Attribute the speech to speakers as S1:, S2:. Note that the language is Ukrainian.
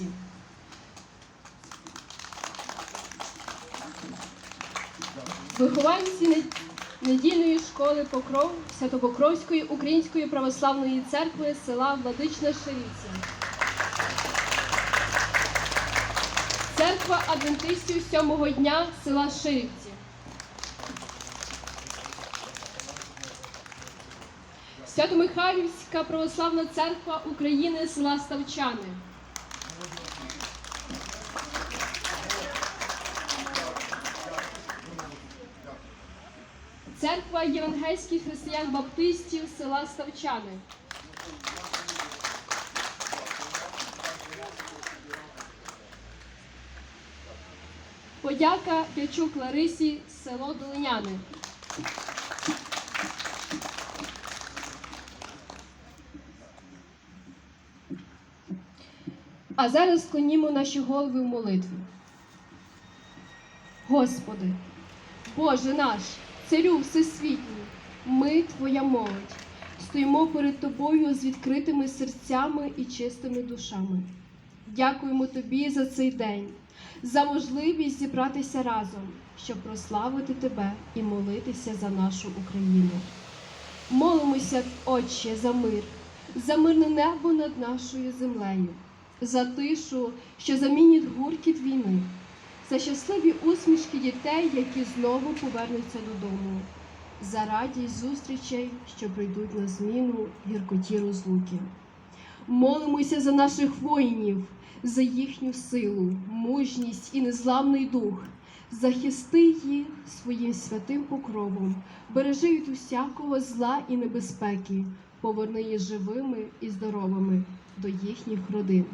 S1: Ширівці. Вихованці не- недільної школи Покров Святопокровської Української православної церкви села Владична Ширівці. Церква адвентистів сьомого дня села Ширівці. Свято-Михайлівська православна церква України села Ставчани. Церква євангельських християн-баптистів села Ставчани. Подяка Дячук Ларисі, село Долиняни. А зараз склонімо наші голови в молитві. Господи, Боже наш, царю всесвітній, ми Твоя молодь, стоїмо перед Тобою з відкритими серцями і чистими душами. Дякуємо Тобі за цей день, за можливість зібратися разом, щоб прославити Тебе і молитися за нашу Україну. Молимося, Отче, за мир, за мирне небо над нашою землею, за тишу, що замінить гуркіт війни, за щасливі усмішки дітей, які знову повернуться додому, за радість зустрічей, що прийдуть на зміну гіркоті розлуки. Молимося за наших воїнів, за їхню силу, мужність і незламний дух. Захисти їх своїм святим покровом, бережи від усякого зла і небезпеки, поверни їх живими і здоровими до їхніх родин.